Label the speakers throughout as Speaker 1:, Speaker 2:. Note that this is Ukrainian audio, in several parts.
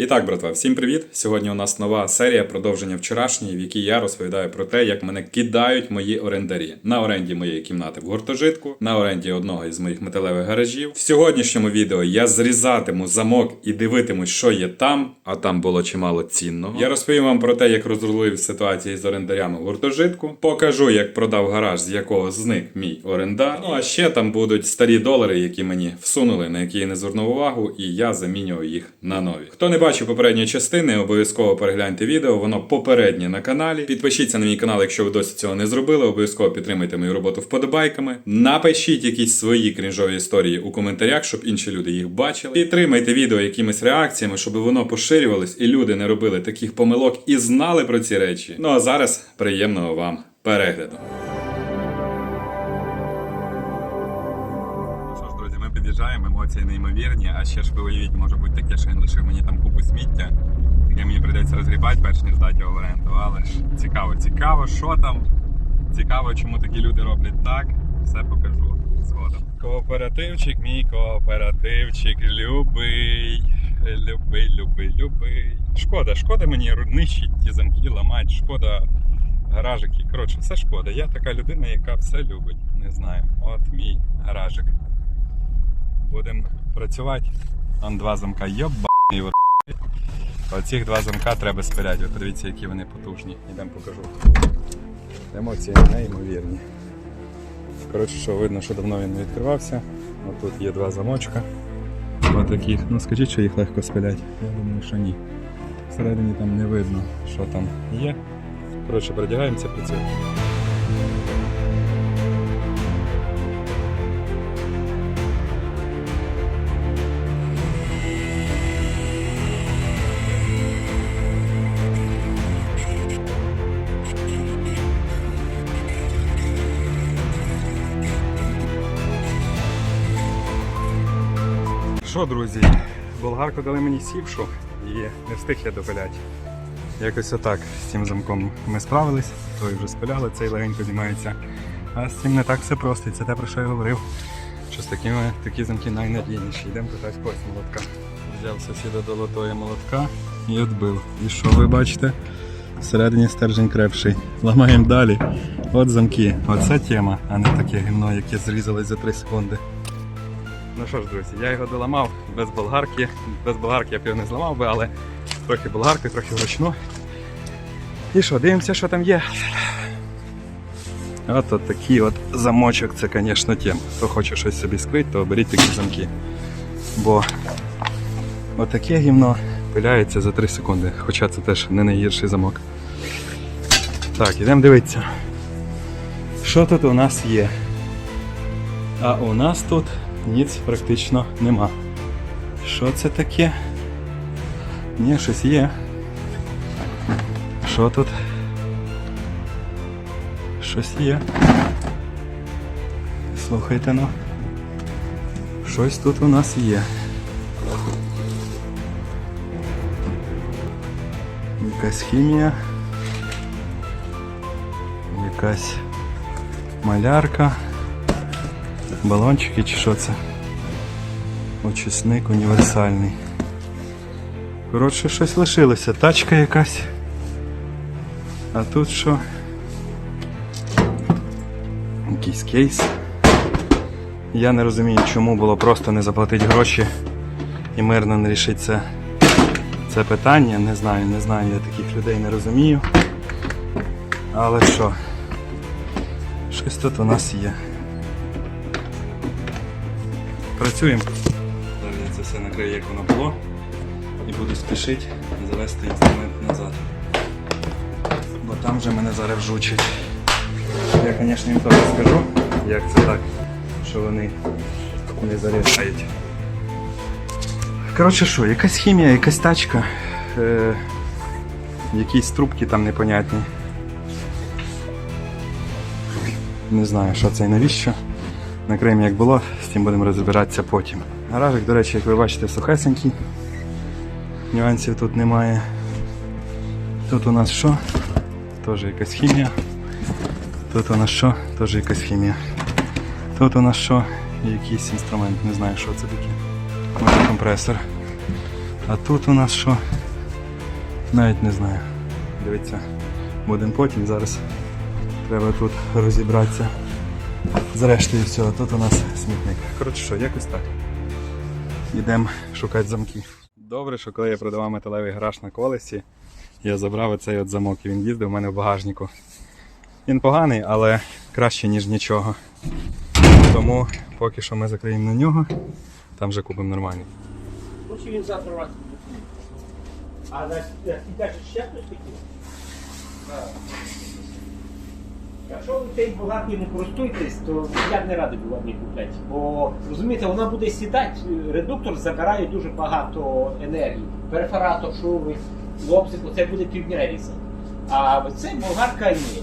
Speaker 1: І так, братва, всім привіт! Сьогодні у нас нова серія продовження вчорашньої, в якій я розповідаю про те, як мене кидають мої орендарі на оренді моєї кімнати в гуртожитку, на оренді одного із моїх металевих гаражів. В сьогоднішньому відео я зрізатиму замок і дивитимусь, що є там, а там було чимало цінного. Я розповім вам про те, як розрулив ситуації з орендарями в гуртожитку. Покажу, як продав гараж, з якого зник мій орендар. Ну а ще там будуть старі долари, які мені всунули, на які я не звернув увагу, і я замінював їх на нові. Хто не бачив попередньої частини, обов'язково перегляньте відео. Воно попереднє на каналі. Підпишіться на мій канал, якщо ви досі цього не зробили. Обов'язково підтримайте мою роботу вподобайками. Напишіть якісь свої крінжові історії у коментарях, щоб інші люди їх бачили. Підтримайте відео якимись реакціями, щоб воно поширювалось і люди не робили таких помилок і знали про ці речі. Ну а зараз приємного вам перегляду. Емоції неймовірні, а ще ж ви уявіть, може бути таке, що він лишив мені там купу сміття, яке мені прийдеться розгрібати, перш ніж здати його в оренду. Але ж цікаво, цікаво, що там. Цікаво, чому такі люди роблять так. Все покажу згодом. Кооперативчик, мій кооперативчик, любий. Любий, любий, любий. Шкода, шкода мені нищить ті замки, ламати, шкода гаражики. Коротше, все шкода. Я така людина, яка все любить. Не знаю. От мій гаражик. Будемо працювати. Там два замка йобаний. Оці два замка треба спиляти. Ви подивіться, які вони потужні. Ідемо покажу. Емоції неймовірні. Коротше, що видно, що давно він не відкривався. От тут є два замочка. Отаких. Ну скажіть, що їх легко спиляти. Я думаю, що ні. Всередині там не видно, що там є. Коротше, передягаємося, працюємо. Що, друзі, болгарку дали мені сівшу і не встиг я допиляти. Якось отак з цим замком ми справились, той вже спиляли, цей легенько знімається. А з цим не так все просто, і це те, про що я говорив. Що з такими такі замки найнадійніші. Йдемо питати когось молотка. Взяв сусіда до лотої молотка і відбив. І що ви бачите? Всередині стержень крепший. Ламаємо далі. От замки. Оце тема, а не таке гімно, яке зрізалось за 3 секунди. Ну що ж, друзі, я його доламав без болгарки. Без болгарки я б його не зламав би, але трохи болгарки, трохи вручну. І що, дивимося, що там є. От, от такий от замочок, це, звісно, тем. Хто хоче щось собі скрити, то беріть такі замки. Бо отаке гімно пиляється за 3 секунди, хоча це теж не найгірший замок. Так, ідемо дивитися. Що тут у нас є? А у нас тут ніц практично нема. Що це таке? Ні, щось є. Що тут? Щось є. Слухайте ну. Щось тут у нас є. Якась хімія. Якась малярка. Балончики чи що це? Очисник універсальний. Коротше, щось лишилося. Тачка якась. А тут що? Якийсь кейс. Я не розумію, чому було просто не заплатити гроші і мирно не рішити це, це питання. Не знаю, не знаю, я таких людей не розумію. Але що? Щось тут у нас є. Працюємо. Зараз я це все накрию, як воно було. І буду спішити завести інструмент назад. Бо там вже мене зараз вжучить. Я, звісно, їм теж скажу, як це так, що вони не заряджають. Коротше що, якась хімія, якась тачка, е, якісь трубки там непонятні. Не знаю, що це і навіщо. Накриємо як було, з цим будемо розбиратися потім. Гаражик, до речі, як ви бачите, сухесенький. Нюансів тут немає. Тут у нас що? Теж якась хімія. Тут у нас що? Теж якась хімія. Тут у нас що? Якийсь інструмент, не знаю, що це таке. Може компресор. А тут у нас що? Навіть не знаю. Дивіться, будемо потім зараз. Треба тут розібратися. Зрештою всього, тут у нас смітник. Коротше що, якось так. Йдемо шукати замки. Добре, що коли я продавав металевий гараж на колесі, я забрав оцей от замок і він їздив у мене в багажнику. Він поганий, але краще, ніж нічого. Тому поки що ми закриємо на нього, там вже купимо нормальний.
Speaker 2: Хочу він завтра раз. А ти кажеш, ще хтось хотів? Якщо ви цією болгаркою не користуєтесь, то я б не радий вам її купляти. Бо розумієте, вона буде сідати, редуктор забирає дуже багато енергії. Перфоратор, шуви, лобзик, це буде півдня рейса. А це болгарка ні.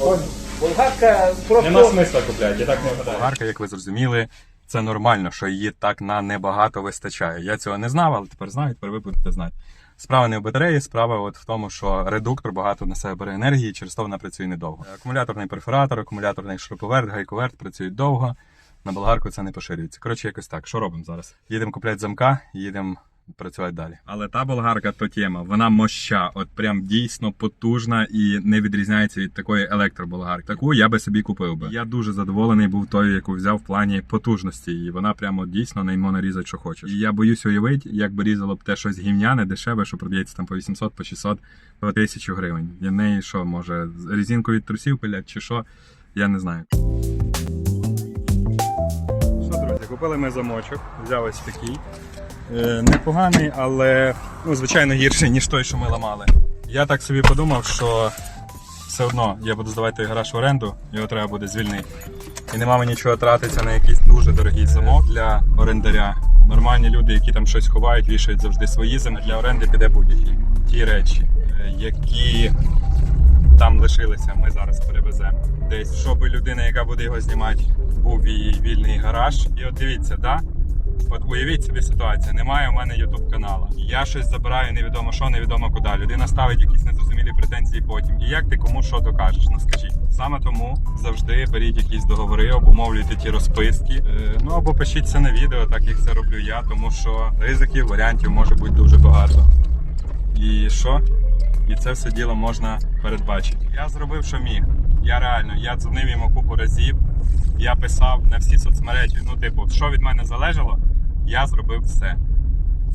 Speaker 2: От Болгарка просто.
Speaker 1: Нема смисла купляти, я так не гадаю. Болгарка, як ви зрозуміли, це нормально, що її так на небагато вистачає. Я цього не знав, але тепер знаю, тепер ви будете знати. Справа не в батареї, справа от в тому, що редуктор багато на себе бере енергії, через то вона працює недовго. Акумуляторний перфоратор, акумуляторний шуруповерт, гайковерт працюють довго. На болгарку це не поширюється. Коротше, якось так. Що робимо зараз? Їдемо купляти замка, їдемо працювати далі. Але та болгарка то тема, вона моща, от прям дійсно потужна і не відрізняється від такої електроболгарки. Таку я би собі купив би. Я дуже задоволений був тою, яку взяв в плані потужності. І вона прямо дійсно не можна різати, що хочеш. І я боюсь уявити, як би різало б те щось гімняне, дешеве, що продається там по 800, по 600, по 1000 гривень. Я неї що, може, з резинкою від трусів пилять чи що, я не знаю. Що, друзі, купили ми замочок, взяв ось такий. Е, непоганий, але ну, звичайно гірший, ніж той, що ми ламали. Я так собі подумав, що все одно я буду здавати гараж в оренду, його треба буде звільнити. І нема мені чого тратитися на якийсь дуже дорогий замок для орендаря. Нормальні люди, які там щось ховають, вішають завжди свої зими. Для оренди піде будь-які ті речі, е, які там лишилися, ми зараз перевеземо. Десь, щоб людина, яка буде його знімати, був її вільний гараж. І от дивіться, да? От уявіть собі ситуацію, немає у мене YouTube каналу. Я щось забираю, невідомо що, невідомо куди. Людина ставить якісь незрозумілі претензії потім. І як ти кому що докажеш? Ну скажіть. Саме тому завжди беріть якісь договори, обумовлюйте ті розписки. Е, ну або пишіть це на відео, так як це роблю я, тому що ризиків, варіантів може бути дуже багато. І що? І це все діло можна передбачити. Я зробив, що міг. Я реально, я дзвонив йому купу разів. Я писав на всі соцмережі. Ну, типу, що від мене залежало, я зробив все.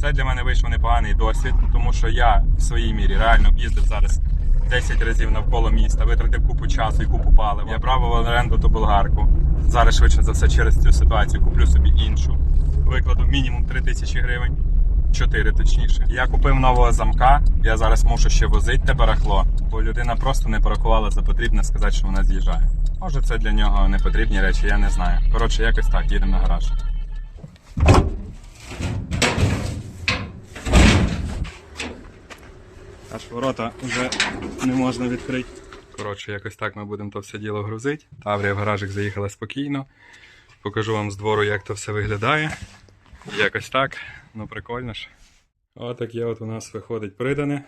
Speaker 1: Це для мене вийшов непоганий досвід, тому що я в своїй мірі реально об'їздив зараз 10 разів навколо міста, витратив купу часу і купу палива. Я брав в оренду ту болгарку. Зараз швидше за все через цю ситуацію куплю собі іншу. Викладу мінімум 3 тисячі гривень. 4 точніше. Я купив нового замка. Я зараз мушу ще возити те барахло, бо людина просто не порахувала за потрібне сказати, що вона з'їжджає. Може, це для нього не потрібні речі, я не знаю. Коротше, якось так, їдемо на гараж. Аж ворота вже не можна відкрити. Коротше, якось так ми будемо то все діло грузити. Таврія в гаражик заїхала спокійно. Покажу вам з двору, як то все виглядає. Якось так. Ну прикольно ж. Отаке от у нас виходить придане.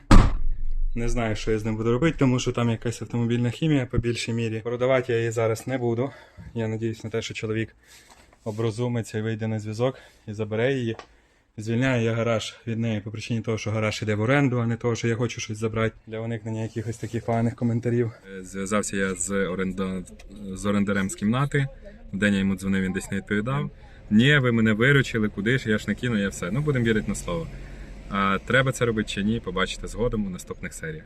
Speaker 1: Не знаю, що я з ним буду робити, тому що там якась автомобільна хімія по більшій мірі. Продавати я її зараз не буду. Я надіюсь на те, що чоловік оброзумиться і вийде на зв'язок і забере її. Звільняю я гараж від неї по причині того, що гараж іде в оренду, а не того, що я хочу щось забрати для уникнення якихось таких поганих коментарів. Зв'язався я з, оренда... з орендарем з кімнати. Вдень я йому дзвонив, він десь не відповідав. Ні, ви мене виручили, куди ж, я ж не кину, я все. Ну, будемо вірити на слово. А треба це робити чи ні, побачите згодом у наступних серіях.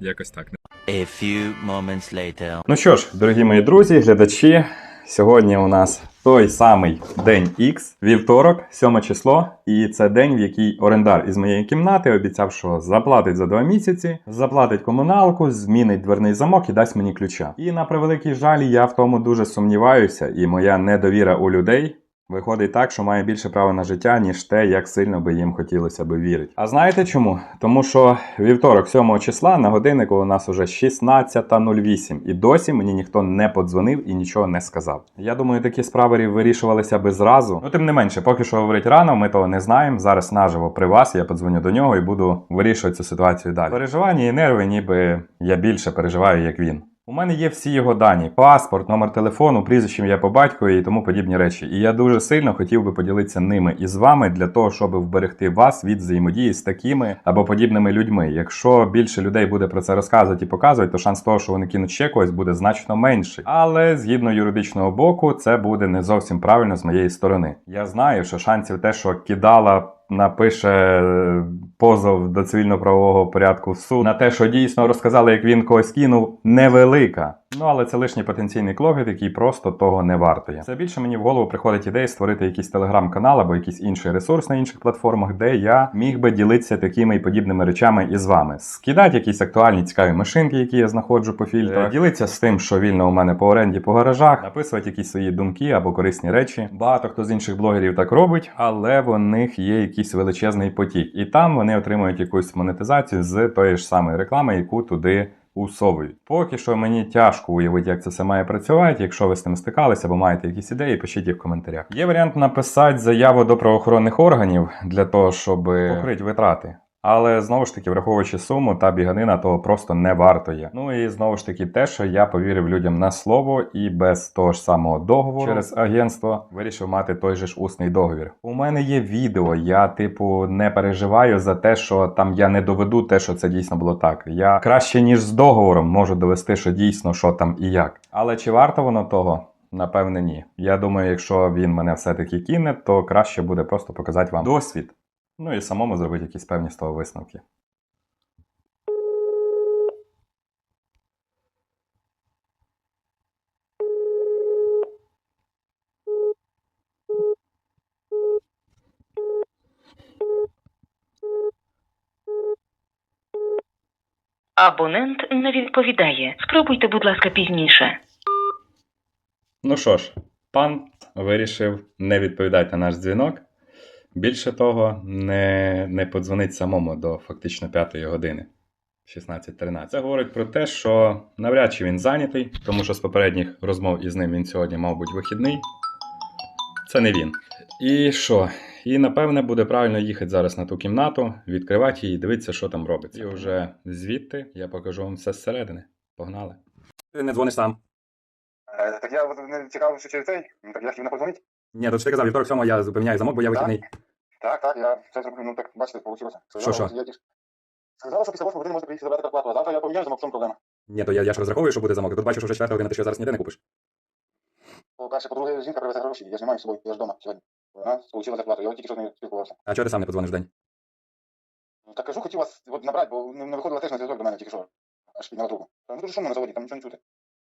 Speaker 1: Якось так.
Speaker 3: A few moments later.
Speaker 1: Ну що ж, дорогі мої друзі, глядачі, сьогодні у нас той самий день X, вівторок, 7 число, і це день, в який орендар із моєї кімнати обіцяв, що заплатить за два місяці, заплатить комуналку, змінить дверний замок і дасть мені ключа. І на превеликий жаль, я в тому дуже сумніваюся, і моя недовіра у людей. Виходить так, що має більше права на життя, ніж те, як сильно би їм хотілося би вірити. А знаєте чому? Тому що вівторок, 7 числа, на годиннику у нас уже 16.08, і досі мені ніхто не подзвонив і нічого не сказав. Я думаю, такі справи вирішувалися би зразу. Ну, тим не менше, поки що говорить рано, ми того не знаємо. Зараз наживо при вас, я подзвоню до нього і буду вирішувати цю ситуацію далі. Переживання і нерви, ніби я більше переживаю, як він.
Speaker 4: У мене є всі його дані: паспорт, номер телефону, прізвище ім'я по батькові і тому подібні речі. І я дуже сильно хотів би поділитися ними із вами для того, щоб вберегти вас від взаємодії з такими або подібними людьми. Якщо більше людей буде про це розказувати і показувати, то шанс того, що вони кинуть ще когось, буде значно менший. Але згідно юридичного боку, це буде не зовсім правильно з моєї сторони. Я знаю, що шансів те, що кидала напише е, позов до цивільно-правового порядку в суд на те, що дійсно розказали, як він когось кинув, невелика. Ну але це лишній потенційний клопіт, який просто того не вартує. Все більше мені в голову приходить ідея створити якийсь телеграм-канал або якийсь інший ресурс на інших платформах, де я міг би ділитися такими і подібними речами із вами. Скидати якісь актуальні цікаві машинки, які я знаходжу по фільтрах, ділитися з тим, що вільно у мене по оренді по гаражах, написувати якісь свої думки або корисні речі. Багато хто з інших блогерів так робить, але в них є якийсь величезний потік, і там вони отримують якусь монетизацію з тої ж самої реклами, яку туди усовують. Поки що мені тяжко уявити, як це все має працювати. Якщо ви з ним стикалися або маєте якісь ідеї, пишіть їх в коментарях. Є варіант написати заяву до правоохоронних органів для того, щоб покрити витрати. Але знову ж таки, враховуючи суму, та біганина того просто не вартує. Ну і знову ж таки, те, що я повірив людям на слово і без того ж самого договору через агентство вирішив мати той же ж усний договір. У мене є відео. Я, типу, не переживаю за те, що там я не доведу те, що це дійсно було так. Я краще ніж з договором можу довести, що дійсно що там і як. Але чи варто воно того? Напевне, ні. Я думаю, якщо він мене все-таки кине, то краще буде просто показати вам досвід. Ну і самому зробити якісь певні з того висновки.
Speaker 5: Абонент не відповідає. Спробуйте, будь ласка, пізніше.
Speaker 4: Ну що ж, пан вирішив не відповідати на наш дзвінок. Більше того, не, не подзвонить самому до фактично п'ятої години. 16.13. Це говорить про те, що навряд чи він зайнятий, тому що з попередніх розмов із ним він сьогодні мав бути вихідний. Це не він. І що? І напевне буде правильно їхати зараз на ту кімнату, відкривати її, дивитися, що там робиться. І вже звідти я покажу вам все зсередини. Погнали. Ти не дзвониш сам.
Speaker 6: Е, Так я от не цікавий, що через цей. Ну, Так я хотів не подзвонити.
Speaker 4: Ні, то ж ти казав, вівторок сьомого я зупиняю замок, бо я вихідний.
Speaker 6: Так, так, я це зроблю. Ну так бачите, вийшло.
Speaker 4: Що, що?
Speaker 6: Я тільки- Сказали, що після 8 години можете приїхати забрати зарплату, а завтра я поміняю замок, в чому проблема.
Speaker 4: Ні, то я, я ж розраховую, що буде замок. Тут бачу, що вже четверта година, ти що зараз ніде не купиш.
Speaker 6: По-перше, по-друге, жінка привезе гроші, я ж не маю з собою, я ж вдома сьогодні. Вона отримала зарплату, я от тільки що з нею спілкувався.
Speaker 4: А чого ти сам не подзвониш день?
Speaker 6: Ну так кажу, хотів вас от набрати, бо не не виходила теж на зв'язок до мене тільки що. Аж підняла трубу. Та ну дуже шумно на заводі, там нічого не чути.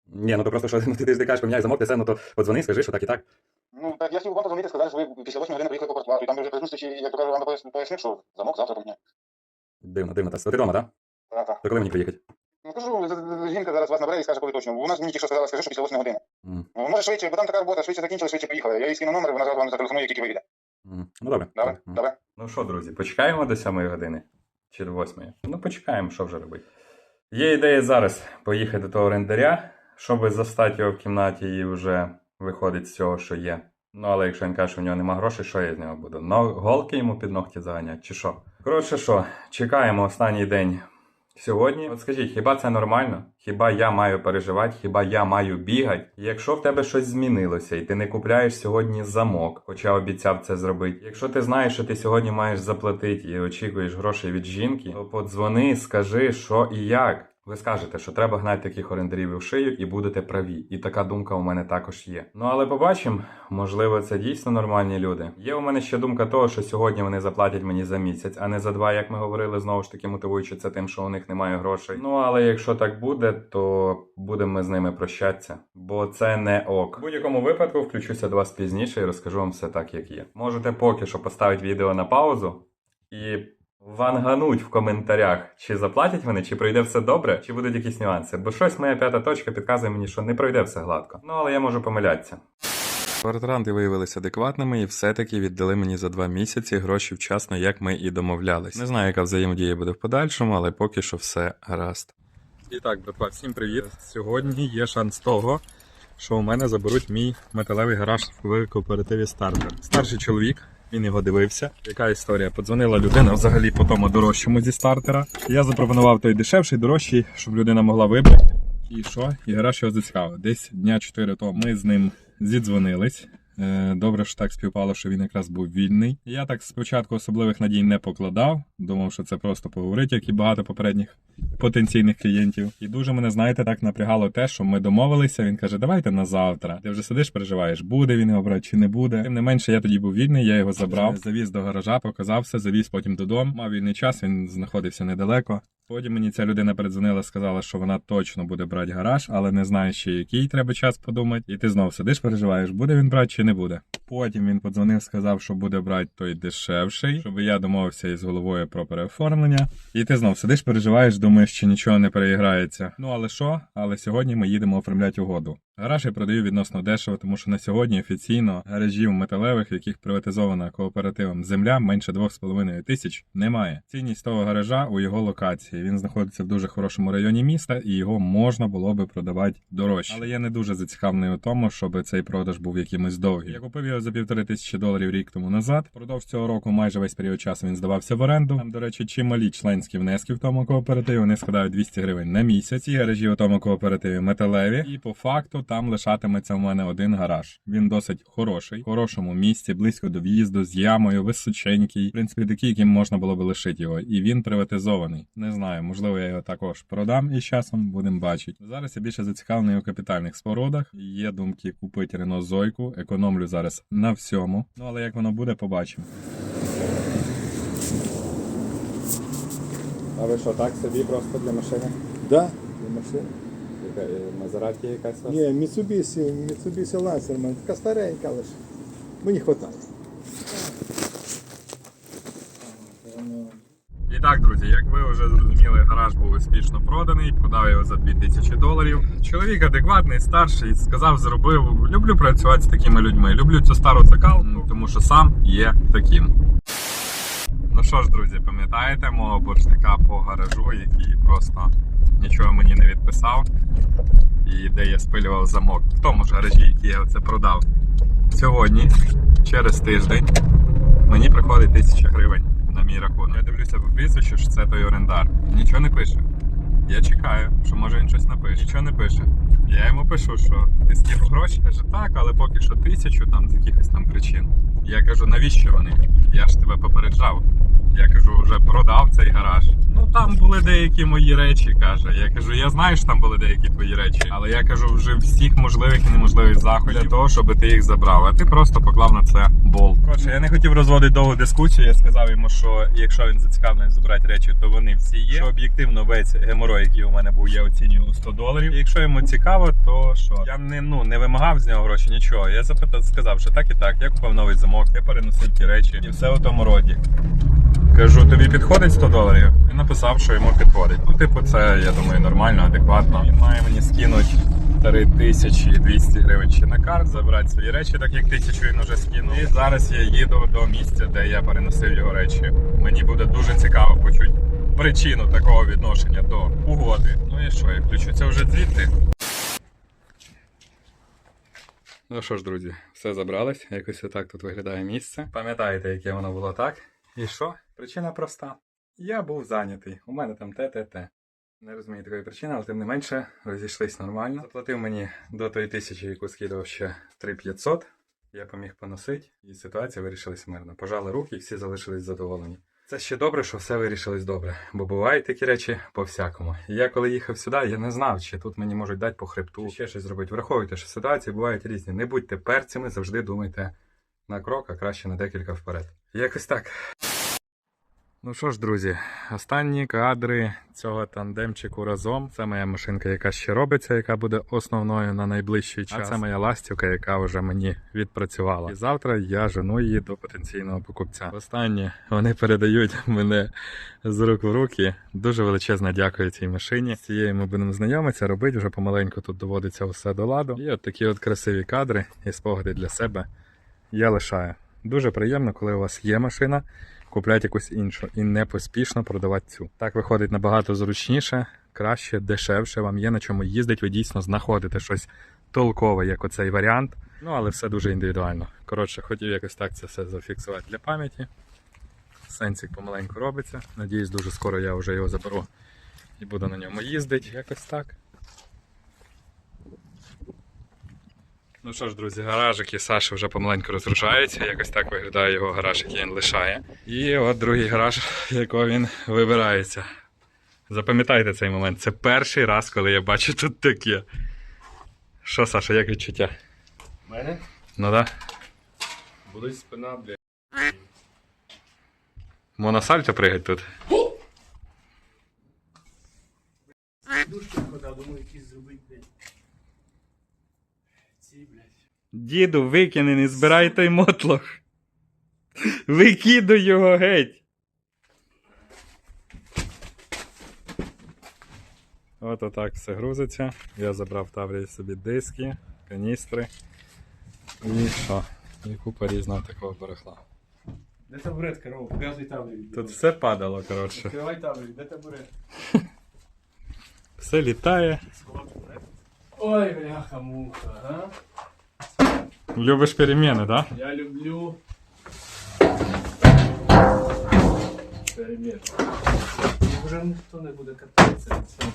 Speaker 4: Ні, ну то просто що ну, ти, ти ж кажеш, поміняй замок, ти все, ну то подзвони, скажи, що так і так.
Speaker 6: Ну так я хотів вам позвонити, сказали, що ви після 8 години приїхали по квартплату, і там вже при зустрічі, як то кажу, вам пояс- пояснив, що замок завтра поміняє.
Speaker 4: Дивно, дивно. Та ти вдома, так?
Speaker 6: Так, так.
Speaker 4: То коли мені приїхати?
Speaker 6: Ну кажу, з- з- жінка зараз вас набере і скаже, коли точно. Вона мені тільки що сказала, скажи, що після 8 години.
Speaker 4: М,
Speaker 6: Ну, може швидше, бо там така робота, швидше закінчили, швидше поїхали. Я їй скину номер, вона зараз вам зателефонує, як тільки вийде.
Speaker 4: м. Ну добре.
Speaker 6: Добре?
Speaker 4: М.
Speaker 6: Добре?
Speaker 4: Ну що, друзі, почекаємо до 7 години чи до 8. Ну, почекаємо, що вже робити. Є ідея зараз поїхати до того орендаря, щоб застати його в кімнаті і вже виходить з цього, що є. Ну, але якщо він каже, що в нього нема грошей, що я з нього буду? Но голки йому під ногті заганять, чи що? Коротше, що, чекаємо останній день сьогодні. От скажіть, хіба це нормально? Хіба я маю переживати, хіба я маю бігати? Якщо в тебе щось змінилося і ти не купляєш сьогодні замок, хоча обіцяв це зробити. Якщо ти знаєш, що ти сьогодні маєш заплатити і очікуєш грошей від жінки, то подзвони, скажи, що і як. Ви скажете, що треба гнати таких орендарів у шию і будете праві. І така думка у мене також є. Ну але побачимо, можливо, це дійсно нормальні люди. Є у мене ще думка того, що сьогодні вони заплатять мені за місяць, а не за два, як ми говорили, знову ж таки мотивуючи це тим, що у них немає грошей. Ну але якщо так буде, то будемо ми з ними прощатися, бо це не ок. В будь-якому випадку включуся до вас пізніше і розкажу вам все так, як є. Можете поки що поставити відео на паузу і вангануть в коментарях, чи заплатять вони, чи пройде все добре, чи будуть якісь нюанси. Бо щось моя п'ята точка підказує мені, що не пройде все гладко. Ну але я можу помилятися. Квартиранти виявилися адекватними і все-таки віддали мені за два місяці гроші вчасно, як ми і домовлялись. Не знаю, яка взаємодія буде в подальшому, але поки що все гаразд. І так, братва, всім привіт. Сьогодні є шанс того, що у мене заберуть мій металевий гараж в кооперативі Стартер. Старший чоловік. Він його дивився. Яка історія? Подзвонила людина взагалі по тому дорожчому зі стартера. Я запропонував той дешевший, дорожчий, щоб людина могла вибрати. І що? І гараж його зацікавив. Десь дня 4 тому ми з ним зідзвонились. Е, Добре, що так співпало, що він якраз був вільний. Я так спочатку особливих надій не покладав. Думав, що це просто поговорить, як і багато попередніх потенційних клієнтів. І дуже мене, знаєте, так напрягало те, що ми домовилися. Він каже, давайте на завтра. Ти вже сидиш, переживаєш, буде він його брати чи не буде. Тим не менше, я тоді був вільний, я його забрав, завіз до гаража, показався, завіз потім додому. Мав вільний час, він знаходився недалеко. Потім мені ця людина передзвонила, сказала, що вона точно буде брати гараж, але не знає ще який треба час подумати. І ти знов сидиш, переживаєш, буде він брати чи не буде. Потім він подзвонив, сказав, що буде брати той дешевший, щоб я домовився із головою про переоформлення. І ти знов сидиш, переживаєш, думаєш, що нічого не переіграється. Ну але що? Але сьогодні ми їдемо оформляти угоду. Гараж я продаю відносно дешево, тому що на сьогодні офіційно гаражів металевих, яких приватизована кооперативом земля менше 2,5 тисяч, немає. Цінність того гаража у його локації. Він знаходиться в дуже хорошому районі міста, і його можна було би продавати дорожче. Але я не дуже зацікавлений у тому, щоб цей продаж був якимось довгим. Я купив його за півтори тисячі доларів рік тому назад. Продовж цього року майже весь період часу він здавався в оренду. Там, до речі, чималі членські внески в тому кооперативі. Вони складають 200 гривень на місяць. Ці гаражі у тому кооперативі металеві, і по факту там лишатиметься в мене один гараж. Він досить хороший, в хорошому місці, близько до в'їзду, з ямою, височенький. В принципі, такий, яким можна було би лишити його. І він приватизований. Не знаю, можливо, я його також продам і з часом будемо бачити. Зараз я більше зацікавлений у капітальних спорудах. Є думки купити Рено Зойку. Економлю зараз на всьому. Ну але як воно буде, побачимо. А ви що, так собі просто для машини?
Speaker 7: Да, для машини.
Speaker 4: Мазераті якась
Speaker 7: Ні, Mitsubishi, Mitsubishi Lancer, така старенька лише. Мені вистачає.
Speaker 4: І так, друзі, як ви вже зрозуміли, гараж був успішно проданий, продав його за 2000 доларів. Чоловік адекватний, старший, сказав, зробив. Люблю працювати з такими людьми. Люблю цю стару закалку, тому що сам є таким. Ну що ж, друзі, пам'ятаєте мого боржника по гаражу, який просто нічого мені не відписав, і де я спилював замок в тому ж гаражі, який я це продав. Сьогодні, через тиждень, мені приходить 1000 гривень на мій рахунок. Я дивлюся по прізвищу, що це той орендар. Нічого не пише. Я чекаю, що може він щось напише. Нічого не пише. Я йому пишу, що ти скинув гроші. Каже, так, але поки що тисячу там з якихось там причин. Я кажу, навіщо вони? Я ж тебе попереджав. Я кажу, вже продав цей гараж. Ну там були деякі мої речі, каже. Я кажу, я знаю, що там були деякі твої речі, але я кажу, вже всіх можливих і неможливих заходів для того, щоб ти їх забрав. А ти просто поклав на це болт. Коротше, я не хотів розводити довгу дискусію. Я сказав йому, що якщо він зацікавлений забрати речі, то вони всі є. Що об'єктивно весь геморой, який у мене був, я оцінюю у 100 доларів. І якщо йому цікаво, то що я не ну не вимагав з нього гроші, нічого. Я запитав, сказав, що так і так. Я купив новий замок, я переносив ті речі, і все у тому роді. Кажу, тобі підходить 100 доларів? Він написав, що йому підходить. Ну, типу, це, я думаю, нормально, адекватно. Він має мені скинути 3200 гривень ще на карт, забрати свої речі, так як тисячу він уже скинув. І зараз я їду до місця, де я переносив його речі. Мені буде дуже цікаво почути причину такого відношення до угоди. Ну і що, я включуся вже звідти. Ну що ж, друзі, все забралось. Якось отак тут виглядає місце. Пам'ятаєте, яке воно було так? І що? Причина проста. Я був зайнятий. У мене там те-те-те. Не розумію такої причини, але тим не менше розійшлись нормально. Заплатив мені до тої тисячі, яку скидав ще 3500. Я поміг поносити, і ситуація вирішилась мирно. Пожали руки, і всі залишились задоволені. Це ще добре, що все вирішилось добре, бо бувають такі речі по всякому. І я коли їхав сюди, я не знав, чи тут мені можуть дати по хребту, чи ще щось зробити. Враховуйте, що ситуації бувають різні. Не будьте перцями, завжди думайте на крок, а краще на декілька вперед. Якось так. Ну що ж, друзі, останні кадри цього тандемчику разом. Це моя машинка, яка ще робиться, яка буде основною на найближчий час. А це моя ластівка, яка вже мені відпрацювала. І завтра я жену її до потенційного покупця. Останнє вони передають мене з рук в руки. Дуже величезне дякую цій машині. З цією ми будемо знайомитися, робити вже помаленьку тут доводиться все до ладу. І от такі от красиві кадри і спогади для себе я лишаю. Дуже приємно, коли у вас є машина купляти якусь іншу і не поспішно продавати цю. Так виходить набагато зручніше, краще, дешевше. Вам є на чому їздить, ви дійсно знаходите щось толкове, як оцей варіант. Ну, але все дуже індивідуально. Коротше, хотів якось так це все зафіксувати для пам'яті. Сенсик помаленьку робиться. Надіюсь, дуже скоро я вже його заберу і буду на ньому їздити. Якось так. Ну що ж, друзі, гаражик і Саша вже помаленьку розрушається. Якось так виглядає його гараж, який він лишає. І от другий гараж, якого він вибирається. Запам'ятайте цей момент. Це перший раз, коли я бачу тут таке. Що, Саша, як відчуття?
Speaker 8: мене
Speaker 4: Ну да.
Speaker 8: болить спина, блядь.
Speaker 4: Моносальто пригать тут.
Speaker 8: Душки хода, думаю, якісь зробити,
Speaker 4: Діду, викини, не збирай той мотлох. Викидуй його геть. От отак все грузиться. Я забрав Таврії собі диски, каністри. І що? І купа різного такого барахла.
Speaker 8: Де табурет, корова? Показуй табель.
Speaker 4: Тут все падало, коротше.
Speaker 8: Відкривай табель, де табурет?
Speaker 4: Все літає.
Speaker 8: Ой, бляха, муха, ага.
Speaker 4: Любиш переміни, так?
Speaker 8: Я люблю. Перемір. Вже ніхто не буде кататися від цього.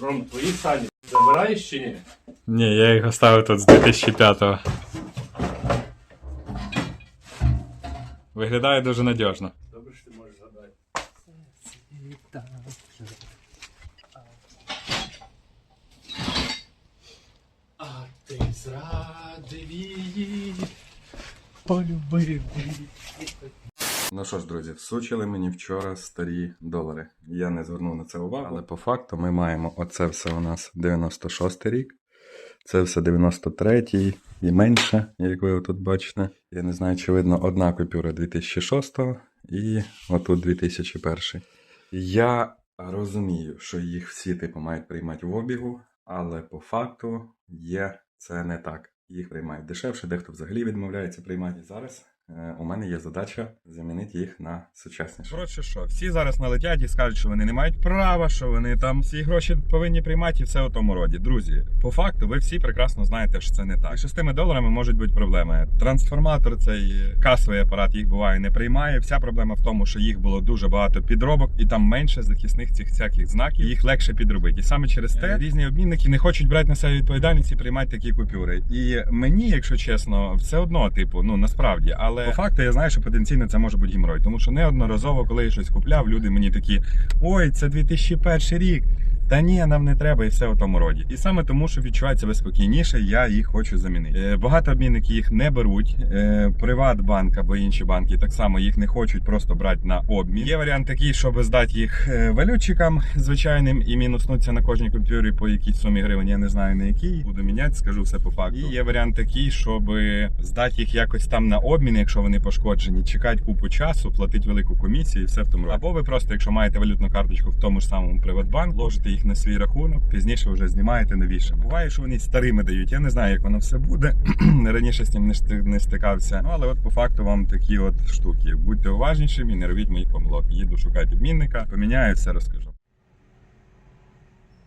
Speaker 8: Ром, твої сані забираєш чи ні?
Speaker 4: Ні, я їх оставив тут з 2005-го. Виглядає дуже надіжно.
Speaker 8: Добре, що ти можеш згадати. А Зрадив її, полюбив.
Speaker 4: Ну що ж, друзі, всучили мені вчора старі долари. Я не звернув на це увагу, але по факту ми маємо оце все у нас 96 рік. Це все 93-й і менше, як ви тут бачите. Я не знаю, чи видно одна купюра 2006 і отут 2001. Я розумію, що їх всі типу мають приймати в обігу, але по факту є це не так. Їх приймають дешевше, дехто взагалі відмовляється приймати зараз. Е, У мене є задача замінити їх на сучасніше. Коротше, що всі зараз налетять і скажуть, що вони не мають права, що вони там всі гроші повинні приймати і все у тому роді. Друзі, по факту, ви всі прекрасно знаєте, що це не так. Що з тими доларами можуть бути проблеми. Трансформатор, цей касовий апарат їх буває не приймає. Вся проблема в тому, що їх було дуже багато підробок, і там менше захисних цих всяких знаків. Їх легше підробити. І саме через те різні обмінники не хочуть брати на себе відповідальність і приймати такі купюри. І мені, якщо чесно, все одно, типу, ну насправді, але по факту я знаю, що потенційно це може бути геморрой. тому що неодноразово, коли я щось купляв, люди мені такі: ой, це 2001 рік. Та ні, нам не треба і все у тому роді. І саме тому, що відчувають себе спокійніше, я їх хочу замінити. Е, Багато обмінників їх не беруть. Е, Приватбанк або інші банки так само їх не хочуть просто брати на обмін. Є варіант такий, щоб здати їх е, валютчикам звичайним і мінуснуться на кожній купюрі по якійсь сумі гривень. Я не знаю на якій. Буду міняти, скажу все по факту. І є варіант такий, щоб здати їх якось там на обмін, якщо вони пошкоджені, чекати купу часу, платити велику комісію і все в тому. Або ви просто, якщо маєте валютну карточку в тому ж самому Приватбанк, ложите їх на свій рахунок, пізніше вже знімаєте новіше. Буває, що вони старими дають. Я не знаю, як воно все буде. Раніше з ним не стикався. Ну але от по факту вам такі от штуки. Будьте уважнішими не робіть моїх помилок. Їду шукати обмінника, поміняю, все розкажу.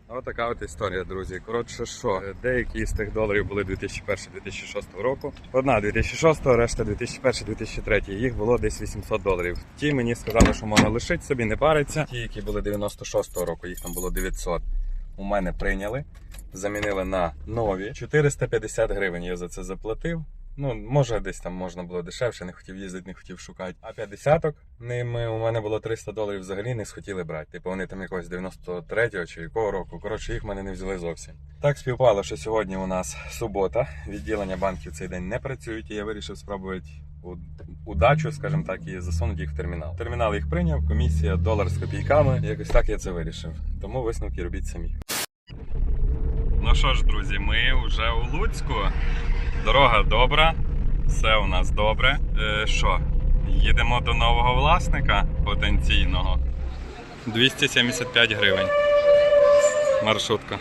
Speaker 4: Ось така от історія, друзі. Коротше, що е, деякі з тих доларів були 2001-2006 року. Одна 2006, решта 2001-2003. Їх було десь 800 доларів. Ті мені сказали, що можна лишити собі, не париться. Ті, які були 96-го року, їх там було 900. У мене прийняли, замінили на нові. 450 гривень я за це заплатив. Ну, може, десь там можна було дешевше, не хотів їздити, не хотів шукати. А 50 ними у мене було 300 доларів взагалі не схотіли брати. Типу вони там якогось 93-го чи якого року. Коротше, їх мене не взяли зовсім. Так співпало, що сьогодні у нас субота. Відділення банків цей день не працюють, і я вирішив спробувати удачу, скажімо так, і засунути їх в термінал. Термінал їх прийняв, комісія долар з копійками. Якось так я це вирішив. Тому висновки робіть самі. Ну що ж, друзі, ми вже у Луцьку. Дорога добра, все у нас добре. Е, що, їдемо до нового власника потенційного. 275 гривень. Маршрутка.